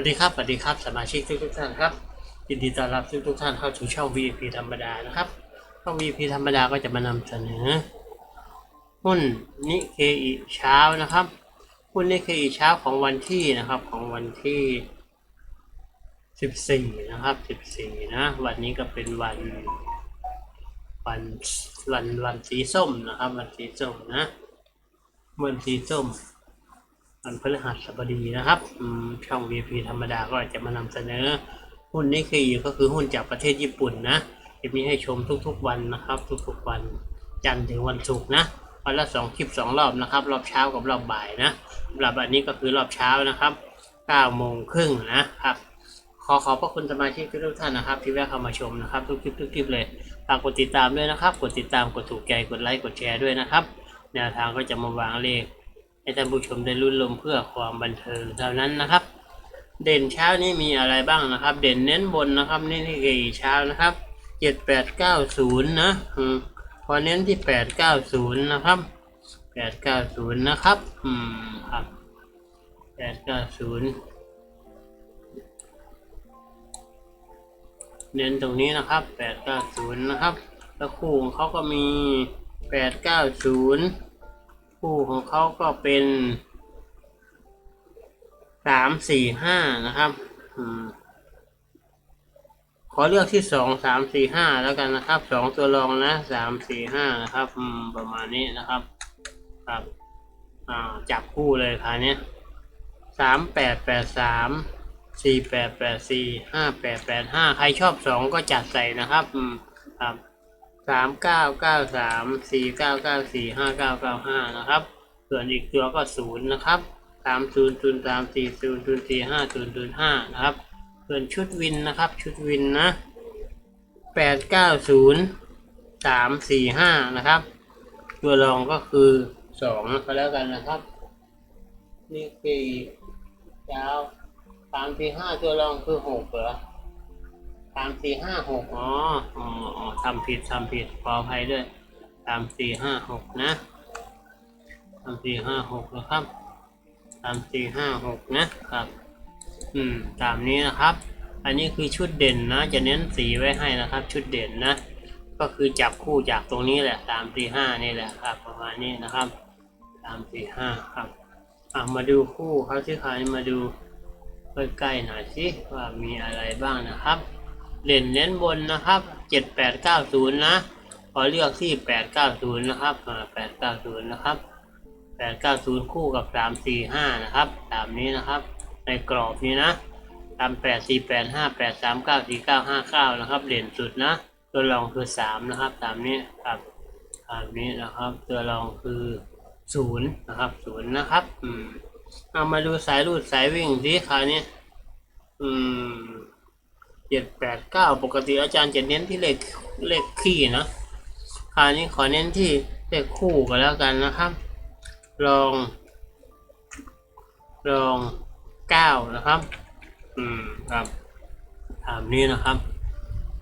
วัสดีครับสวัสดีครับสมาชิกทุกทุกท่านครับยินดีต้อนรับทุกทุกท่านเข้าสู่ช่อง VIP ธรรมดานะครับช่อง VIP ธรรมดาก็จะมานำเสนอหุ้นนิเคอิเช้านะครับหุ้นนิเคอิเช้าของวันที่นะครับของวันที่ 14 นะครับ 14 นะ วันนี้ก็เป็นวันวันวันวันสีส้มนะครับ วันสีส้มนะวันสีส้ม วันพฤหัสบดีนะครับช่อง VP ธรรมดาก็จะมานำเสนอ หุ้นนี้คือก็คือหุ้นจากประเทศญี่ปุ่นนะจะมีให้ชมทุกๆวันนะครับ ทุกๆวันจันทร์ถึงวันศุกร์นะวันละสองคลิปสองรอบนะครับ รอบเช้ากับรอบบ่ายนะสำหรับอันนี้ก็คือรอบเช้านะครับ9โมงครึ่งนะครับขอขอบพระคุณสมาชิกทุกท่านนะครับ ที่แวะเข้ามาชมนะครับทุกคลิปทุกคลิปเลยฝากกดติดตามด้วยนะครับ กดติดตามกดถูกใจกดไลค์กดแชร์ด้วยนะครับ แนวทางก็จะมาวางเลข ให้ท่านผู้ชมได้รุ่นลมเพื่อความบันเทิงเท่านั้นนะครับ เด่นเช้านี้มีอะไรบ้างนะครับ เด่นเน้นบนนะครับนี่ที่กี่เช้านะครับเจ็ดแปดเก้าศูนย์นะพอเน้นที่แปดเก้าศูนย์นะครับแปดเก้าศูนย์นะครับอืมครับแปดเก้าศูนย์เน้นตรงนี้นะครับแปดเก้าศูนย์นะครับแล้วคู่ของเขาก็มีแปดเก้าศูนย์ คู่ของเขาก็เป็นสามสี่ห้านะครับอขอเลือกที่สองสามสี่ห้าแล้วกันนะครับสองตัวรองนะสามสี่ห้านะครับอืมประมาณนี้นะครับครับอ่าจับคู่เลยค่ะเนี้ยสามแปดแปดสามสี่แปดแปดสี่ห้าแปดแปดห้าใครชอบสองก็จัดใส่นะครับอืมครับ สามเก้าเก้าสามสี่เก้าเก้าสี่ห้าเก้าเก้าห้านะครับ ส่วนอีกตัวก็ศูนย์นะครับสามศูนย์ศูนย์สามสี่ศูนย์ศูนย์สี่ห้าศูนย์ศูนย์ห้านะครับ ส่วนชุดวินนะครับ ชุดวินนะแปดเก้าศูนย์สามสี่ห้านะครับ ตัวรองก็คือสองก็แล้วกันนะครับ นี่คือยาวสามสี่ห้าตัวรองคือหกเหรอ สามสี่ห้าหกอ๋ออ๋ออ๋อทำผิดทำผิดขออภัยด้วยสามสี่ห้าหกนะสามสี่ห้าหกนะครับสามสี่ห้าหกนะครับ อืมตามนี้นะครับ อันนี้คือชุดเด่นนะ จะเน้นสีไว้ให้นะครับ ชุดเด่นนะ ก็คือจับคู่จากตรงนี้แหละสามสี่ห้านี่แหละครับ ประมาณนี้นะครับสามสี่ห้าครับอะมาดูคู่เขาที่ใครมาดูใกล้ๆหน่อยสิว่ามีอะไรบ้างนะครับ เด่นเน้นบนนะครับเจ็ดแปดเก้าศูนย์นะขอเลือกที่แปดเก้าศูนย์นะครับแปดเก้าศูนย์นะครับแปดเก้าศูนย์คู่กับสามสี่ห้านะครับตามนี้นะครับ ในกรอบนี้นะตามแปดสี่แปดห้าแปดสามเก้าสี่เก้าห้าเก้านะครับ เด่นสุดนะ ตัวรองคือสามนะครับตามนี้ครับตามนี้นะครับ ตัวรองคือศูนย์นะครับศูนย์นะครับ อืมเอามาดูสายรูดสายวิ่งสิคราวนี้อืม เจ็ดแปดเก้าปกติอาจารย์จะเน้นที่เลขเลขขี้นะคราวนี้ขอเน้นที่เลขคู่ก็แล้วกันนะครับ ลอง ลองเก้านะครับ อืมครับตามนี้นะครับ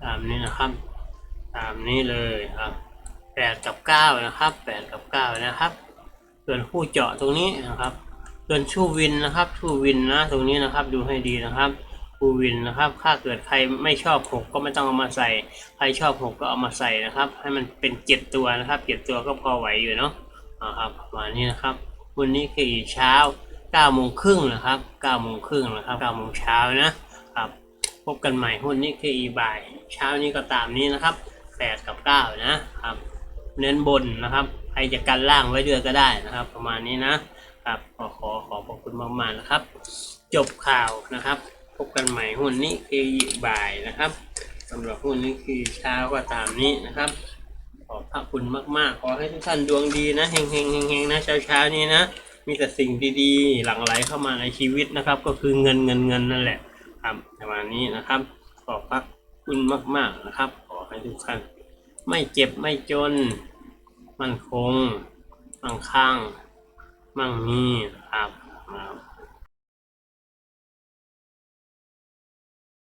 ตามนี้นะครับ ตามนี้เลยครับแปดกับเก้านะครับแปดกับเก้านะครับ ส่วนคู่เจาะตรงนี้นะครับส่วนชูวินนะครับชูวินนะตรงนี้นะครับดูให้ดีนะครับ ชูวินนะครับถ้าเกิดใครไม่ชอบหกก็ไม่ต้องเอามาใส่ ใครชอบหกก็เอามาใส่นะครับ ให้มันเป็นเจ็ดตัวนะครับเจ็ดตัวก็พอไหวอยู่เนาะนะครับประมาณนี้นะครับ วันนี้คือเช้าเก้าโมงครึ่งนะครับเก้าโมงครึ่งนะครับเก้าโมงเช้านะครับพบกันใหม่หุ้นนี้คืออีบ่าย เช้านี้ก็ตามนี้นะครับแปดกับเก้านะครับ เน้นบนนะครับใครจะกันล่างไว้ด้วยก็ได้นะครับ ประมาณนี้นะครับขอขอขอบคุณมากๆนะครับ จบข่าวนะครับ พบกันใหม่หุ้นนี้คือบ่ายนะครับสำหรับหุ้นนี้คือเช้าก็ตามนี้นะครับ ขอบพระคุณมากๆ ขอให้ทุกท่านดวงดีนะเฮงเฮงเฮงเฮงนะเช้าเช้านี้นะ มีแต่สิ่งดีๆ หลั่งไหลเข้ามาในชีวิตนะครับ ก็คือเงินเงินเงินนั่นแหละครับประมาณนี้นะครับ ขอบพระคุณมากๆนะครับ ขอให้ทุกท่านไม่เจ็บไม่จน มั่นคงมั่งคั่งมั่งมีนะครับครับ